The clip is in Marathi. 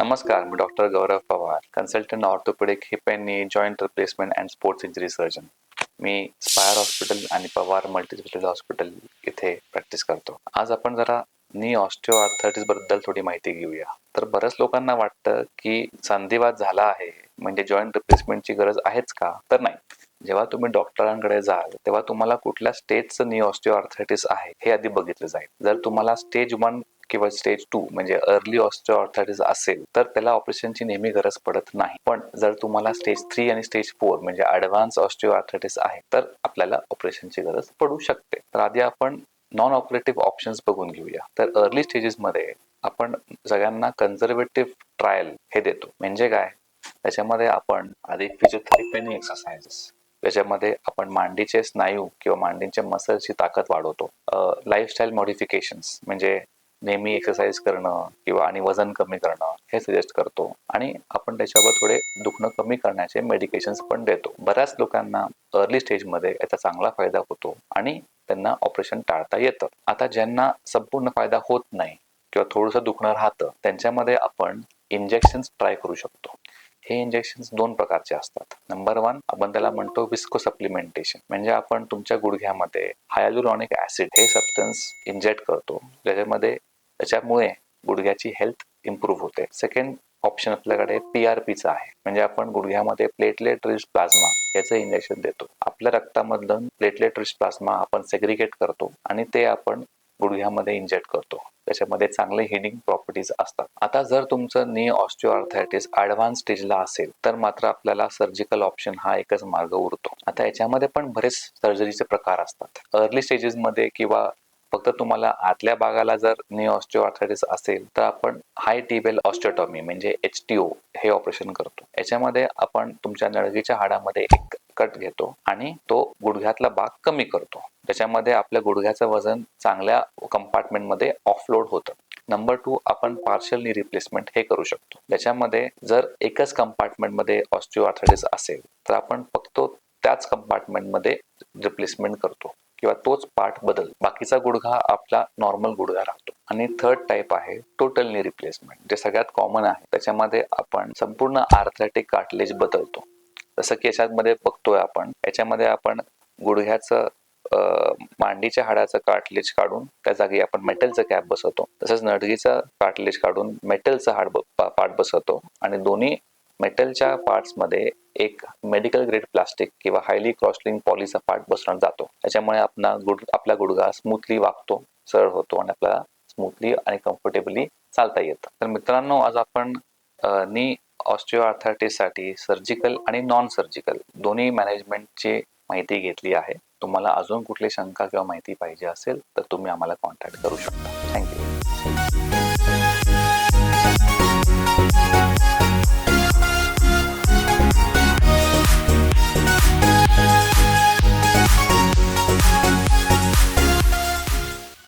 नमस्कार मी doctor Gaurav Pawar consultant orthopaedic hip and knee joint replacement and sports injury surgeon me Spire hospital आणि पवार मल्टीस्पेशल हॉस्पिटल इथे प्रॅक्टिस करतो. आज आपण जरा नी ऑस्टिओ आर्थरायटिसबद्दल थोडी माहिती घेऊया. तर बऱ्याच लोकांना वाटतं की संधिवात झाला आहे म्हणजे जॉईंट रिप्लेसमेंटची गरज आहेच का? तर नाही. जेव्हा तुम्ही डॉक्टरांकडे जाल तेव्हा तुम्हाला कुठल्या स्टेजचं नी ऑस्टिओ आर्थरायटिस आहे हे आधी बघितलं जाईल. जर तुम्हाला स्टेज वन किंवा स्टेज टू म्हणजे अर्ली ऑस्टिओआर्थरायटिस असेल तर त्याला ऑपरेशनची नेहमी गरज पडत नाही. पण जर तुम्हाला स्टेज थ्री आणि स्टेज फोर म्हणजे ऍडव्हान्स ऑस्टिओआर्थरायटिस आहे तर आपल्याला ऑपरेशनची गरज पडू शकते. तर आधी आपण नॉन ऑपरेटिव्ह ऑप्शन्स बघून घेऊया. तर अर्ली स्टेजेसमध्ये आपण सगळ्यांना कन्झर्वेटिव्ह ट्रायल हे देतो. म्हणजे काय? त्याच्यामध्ये आपण आधी फिजिओथेरपी आणि एक्सरसाइजेस त्याच्यामध्ये आपण मांडीचे स्नायू किंवा मांडीच्या मसलची ताकद वाढवतो. लाईफस्टाईल मॉडिफिकेशन्स म्हणजे नेहमी एक्सरसाइज करणं किंवा आणि वजन कमी करणं हे सजेस्ट करतो. आणि आपण त्याच्यावर थोडे दुखणं कमी करण्याचे मेडिकेशन्स पण देतो. बऱ्याच लोकांना अर्ली स्टेजमध्ये याचा चांगला फायदा होतो आणि त्यांना ऑपरेशन टाळता येतं. आता ज्यांना संपूर्ण फायदा होत नाही किंवा थोडंसं दुखणं राहतं त्यांच्यामध्ये आपण इंजेक्शन्स ट्राय करू शकतो. हे इंजेक्शन्स दोन प्रकारचे असतात. नंबर वन आपण त्याला म्हणतो विस्को सप्लिमेंटेशन म्हणजे आपण तुमच्या गुडघ्यामध्ये हायलुरॉनिक ऍसिड हे सबस्टन्स इंजेक्ट करतो. ज्याच्यामध्ये त्याच्यामुळे गुडघ्याची हेल्थ इम्प्रूव्ह होते. सेकंड ऑप्शन आपल्याकडे पी आर पीचा आहे. म्हणजे आपण गुडघ्यामध्ये प्लेटलेट रिच प्लाझ्मा याचं इंजेक्शन देतो. आपल्या रक्तामधून प्लेटलेट रिच प्लाझ्मा आपण सेग्रिगेट करतो आणि ते आपण गुडघ्यामध्ये इंजेक्ट करतो. त्याच्यामध्ये चांगले हिडिंग प्रॉपर्टीज असतात. आता जर तुमचं नी ऑस्टिओआर्थायटिस ऍडव्हान्स स्टेजला असेल तर मात्र आपल्याला सर्जिकल ऑप्शन हा एकच मार्ग उरतो. आता याच्यामध्ये पण बरेच सर्जरीचे प्रकार असतात. अर्ली स्टेजेसमध्ये किंवा फक्त तुम्हाला आतल्या भागाला जर नी ऑस्टिओआर्थरायटिस असेल तर आपण हाय टिबेल ऑस्टिओटॉमी म्हणजे एच टी ओ हे ऑपरेशन करतो. याच्यामध्ये आपण तुमच्या नळगीच्या हाडामध्ये एक कट घेतो आणि तो गुडघ्यातला भाग कमी करतो. त्याच्यामध्ये आपल्या गुडघ्याचं वजन चांगल्या कंपार्टमेंटमध्ये ऑफलोड होतं. नंबर टू आपण पार्शल नी रिप्लेसमेंट हे करू शकतो. त्याच्यामध्ये जर एकच कंपार्टमेंटमध्ये ऑस्टिओआर्थरायटिस असेल तर आपण फक्त त्याच कंपार्टमेंटमध्ये रिप्लेसमेंट करतो. किंवा तोच पार्ट बदल. बाकीचा गुडघा आपला नॉर्मल गुडघा राहतो. आणि थर्ड टाईप आहे टोटल नी रिप्लेसमेंट जे सगळ्यात कॉमन आहे. त्याच्यामध्ये आपण संपूर्ण आर्थरॅटिक कार्टलेज बदलतो. जसं की याच्यामध्ये बघतोय आपण याच्यामध्ये आपण गुडघ्याचं मांडीच्या हाडाचं कार्टलेज काढून त्या जागी आपण मेटलचं कॅप बसवतो. तसंच नडगीचं कार्टलेज काढून मेटलचं हाड पार्ट बसवतो. आणि दोन्ही मेटलच्या पार्ट्समध्ये एक मेडिकल ग्रेड प्लास्टिक किंवा हायली क्रॉसलिंग पॉलीचा पार्ट बसवण्यात जातो. त्याच्यामुळे आपला गुड आपला गुडघा स्मूथली वागतो सरळ होतो आणि आपल्याला स्मूथली आणि कम्फर्टेबली चालता येतं. तर मित्रांनो आज आपण नी ऑस्टिओआर्थरायटिससाठी सर्जिकल आणि नॉन सर्जिकल दोन्ही मॅनेजमेंटची माहिती घेतली आहे. तुम्हाला अजून कुठली शंका किंवा माहिती पाहिजे असेल तर तुम्ही आम्हाला कॉन्टॅक्ट करू शकता. थँक्यू.